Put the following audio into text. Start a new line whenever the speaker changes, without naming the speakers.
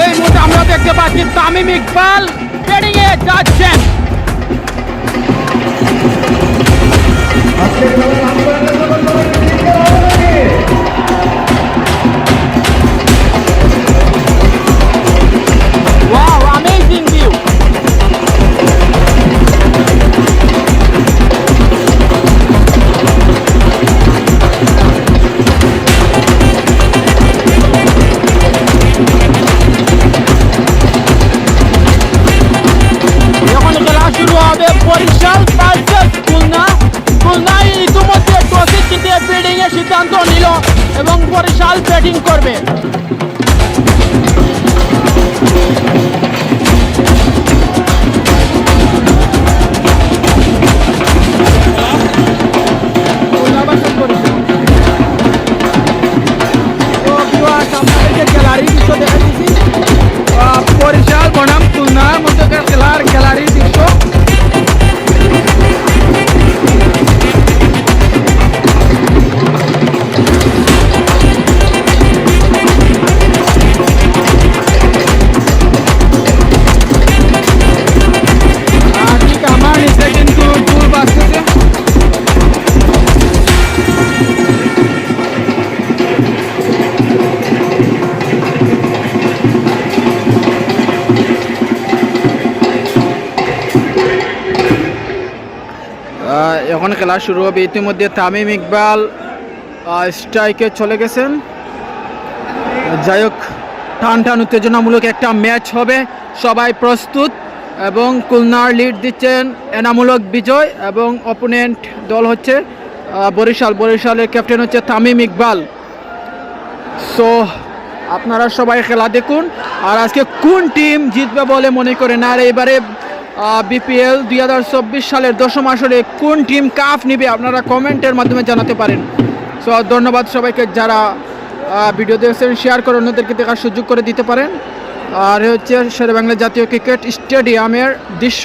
এই মুহূর্তে আমরা দেখতে পাচ্ছি তামিম ইকবাল ট্রেডিং এ যাচ্ছেন বরিশাল ভার্সেস খুলনা। খুলনা ইতিমধ্যে টসে জিতে ব্যাটিং এর সিদ্ধান্ত নিল এবং বরিশাল ব্যাটিং করবে। এখন খেলা শুরু হবে। ইতিমধ্যে তামিম ইকবাল স্ট্রাইকে চলে গেছেন। যাই হোক, টান টান উত্তেজনামূলক একটা ম্যাচ হবে। সবাই প্রস্তুত এবং খুলনার লিড দিচ্ছেন এনামূলক বিজয় এবং অপোনেন্ট দল হচ্ছে বরিশাল। বরিশালের ক্যাপ্টেন হচ্ছে তামিম ইকবাল। সো আপনারা সবাই খেলা দেখুন। আর আজকে কোন টিম জিতবে বলে মনে করেন? আর এবারে বিপিএল দুই হাজার চব্বিশ সালের দশম আসরে কোন টিম কাফ নিবে আপনারা কমেন্টের মাধ্যমে জানাতে পারেন। সো ধন্যবাদ সবাইকে যারা ভিডিও দেখছেন শেয়ার করে অন্যদেরকে দেখার সুযোগ করে দিতে পারেন। আর হচ্ছে শেরে বাংলা জাতীয় ক্রিকেট স্টেডিয়ামের দৃশ্য।